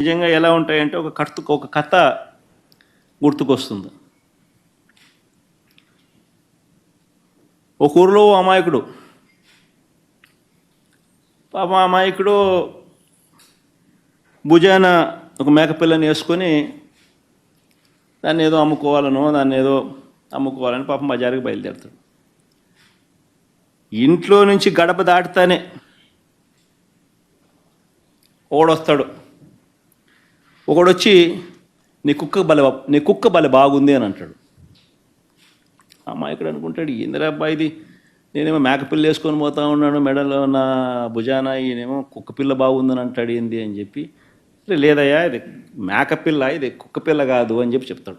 నిజంగా ఎలా ఉంటాయంటే ఒక కర్త ఒక కథ గుర్తుకొస్తుంది. ఒక ఊరిలో ఓ అమాయకుడు పాప అమాయకుడు భుజాన ఒక మేకపిల్లని వేసుకొని దాన్ని ఏదో అమ్ముకోవాలనో దాన్ని ఏదో అమ్ముకోవాలని పాపం బజారుకి బయలుదేరుతాడు. ఇంట్లో నుంచి గడప దాటుతానే ఓడొస్తాడు. ఒకడు వచ్చి నీ కుక్క బల నీ కుక్క బల బాగుంది అని అంటాడు. అమ్మాయికుడు అనుకుంటాడు ఏందిరా అబ్బాయి ఇది? నేనేమో మేకపిల్ల వేసుకొని పోతా ఉన్నాను మెడలో నా భుజాన ఈయనేమో కుక్క పిల్ల బాగుందని అంటాడు. ఏంది? అని చెప్పి లేదయ్యా ఇది మేకపిల్ల ఇది కుక్క పిల్ల కాదు అని చెప్పి చెప్తాడు.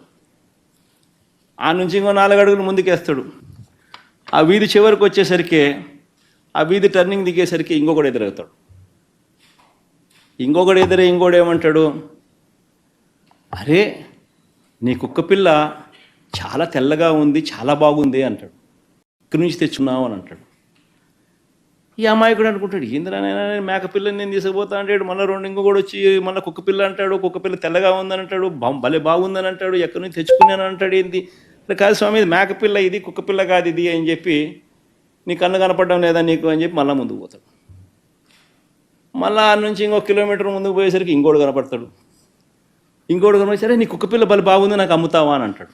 ఆ నుంచి ఇంకో నాలుగు అడుగులు ముందుకేస్తాడు. ఆ వీధి చివరికి వచ్చేసరికి ఆ వీధి టర్నింగ్ దిగేసరికి ఇంకొకడు ఎదురవుతాడు. ఇంకొకడు ఎదురే ఇంకోడు ఏమంటాడు? అరే నీ కుక్క పిల్ల చాలా తెల్లగా ఉంది చాలా బాగుంది అంటాడు. ఇక్కడి నుంచి తెచ్చున్నావు అని అంటాడు. ఈ అమాయకుడు అనుకుంటాడు ఏందిరా నేను మేక పిల్లని నేను తీసుకుపోతా అంటాడు. మళ్ళీ రెండు ఇంకో కూడా వచ్చి మళ్ళీ కుక్క పిల్ల అంటాడు కుక్క పిల్ల తెల్లగా ఉందని అంటాడు భలే బాగుందని అంటాడు ఎక్కడి నుంచి తెచ్చుకున్నాను అంటాడు ఏంది? కాదు స్వామి ఇది మేక పిల్ల ఇది కుక్క పిల్ల కాదు ఇది అని చెప్పి నీ కన్ను కనపడడం లేదా నీకు అని చెప్పి మళ్ళీ ముందుకు పోతాడు. మళ్ళీ ఆ నుంచి ఇంకో కిలోమీటర్ ముందుకు పోయేసరికి ఇంకోడు కనపడతాడు. ఇంకోటి కనపడి సరే నీ కుక్కపిల్ల బలి బాగుంది నాకు అమ్ముతావా? అని అంటాడు.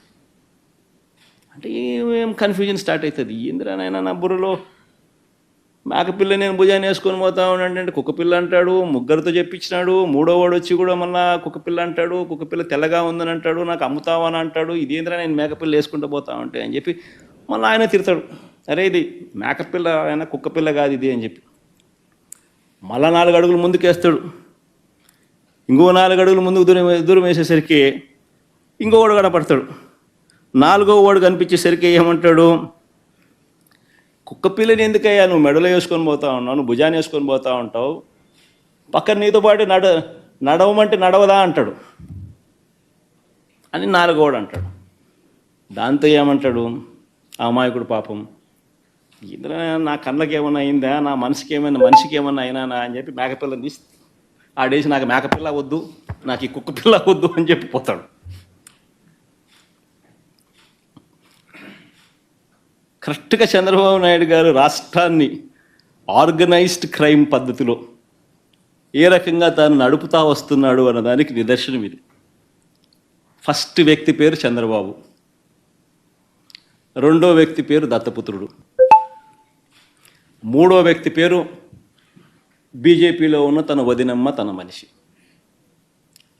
అంటే ఏం కన్ఫ్యూజన్ స్టార్ట్ అవుతుంది? ఏందిరా నా బుర్రలో మేకపిల్ల నేను భుజాన్ని వేసుకొని పోతా ఉన్నాడు అంటే కుక్కపిల్ల అంటాడు ముగ్గురితో చెప్పించినాడు మూడో వాడు వచ్చి కూడా మళ్ళా కుక్కపిల్ల అంటాడు కుక్కపిల్ల తెల్లగా ఉందని అంటాడు నాకు అమ్ముతావా? అని అంటాడు. ఇదేంద్రా నేను మేకపిల్ల వేసుకుంటూ పోతా ఉంటే అని చెప్పి మళ్ళీ ఆయన తిడతాడు. అరే ఇది మేకపిల్ల ఆయన కుక్కపిల్ల కాదు ఇది అని చెప్పి మళ్ళా నాలుగు అడుగులు ముందుకేస్తాడు. ఇంకో నాలుగు అడుగులు ముందుకు దూరం దూరం వేసేసరికి ఇంకో ఇంకొకడు కనపడతాడు. నాలుగో వాడు కనిపించేసరికి ఏమంటాడు? కుక్క పిల్లని ఎందుకయ్యా నువ్వు మెడలో వేసుకొని పోతా ఉన్నావు? నువ్వు భుజాన్ని వేసుకొని పోతా ఉంటావు? పక్కన నీతో పాటు నడ నడవమంటే నడవదా అంటాడు. అని నాలుగోడు అంటాడు. దాంతో ఏమంటాడు? ఆ అమాయకుడు పాపం. ఇంద్ర నా కళ్ళకి ఏమన్నా అయిందా? నా మనసుకి ఏమైనా మనిషికి ఏమైనా అయినా అని చెప్పి మేకపిల్లని తీసి ఆడేసి నాకు మేకపిల్ల వద్దు నాకు ఈ కుక్క పిల్ల వద్దు అని చెప్పి పోతాడు. కరెక్ట్గా చంద్రబాబు నాయుడు గారు రాష్ట్రాన్ని ఆర్గనైజ్డ్ క్రైమ్ పద్ధతిలో ఏ రకంగా తాను నడుపుతా వస్తున్నాడు అన్నదానికి నిదర్శనం ఇది. ఫస్ట్ వ్యక్తి పేరు చంద్రబాబు. రెండో వ్యక్తి పేరు దత్తపుత్రుడు. మూడో వ్యక్తి పేరు బీజేపీలో ఉన్న తన వదినమ్మ తన మనిషి.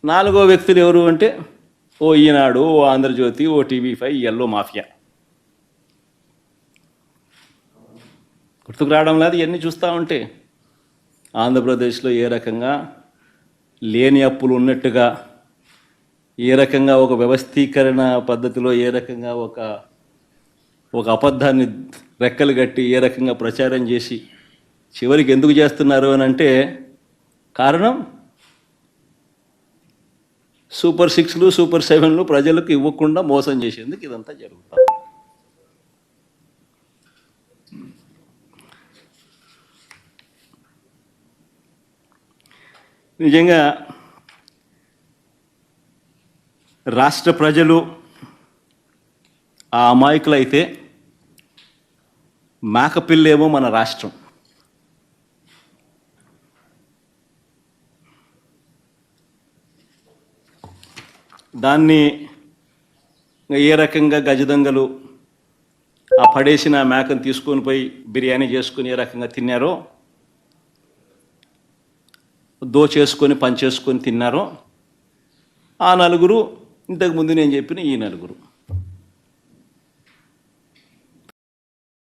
నాలుగో వ్యక్తులు ఎవరు అంటే ఓ ఈనాడు ఓ ఆంధ్రజ్యోతి ఓ టీవీ ఫైవ్ ఎల్లో మాఫియా. గుర్తుకు రావడం లేదు ఇవన్నీ చూస్తూ ఉంటే. ఆంధ్రప్రదేశ్లో ఏ రకంగా లేని అప్పులు ఉన్నట్టుగా ఏ రకంగా ఒక వ్యవస్థీకరణ పద్ధతిలో ఏ రకంగా ఒక ఒక అబద్ధాన్ని రెక్కలు కట్టి ఏ రకంగా ప్రచారం చేసి చివరికి ఎందుకు చేస్తున్నారు అని అంటే కారణం? సూపర్ సిక్స్లు సూపర్ సెవెన్లు ప్రజలకు ఇవ్వకుండా మోసం చేసేందుకు ఇదంతా జరుగుతుంది నిజంగా రాష్ట్ర ప్రజలు ఆ అమాయకులైతే మేకపిల్లేమో మన రాష్ట్రం. దాన్ని ఏ రకంగా గజదొంగలు ఆ పడేసిన మేకను తీసుకొని పోయి బిర్యానీ చేసుకుని ఏ రకంగా తిన్నారో దోచేసుకొని పనిచేసుకొని తిన్నారో ఆ నలుగురు ఇంతకుముందు నేను చెప్పిన ఈ నలుగురు.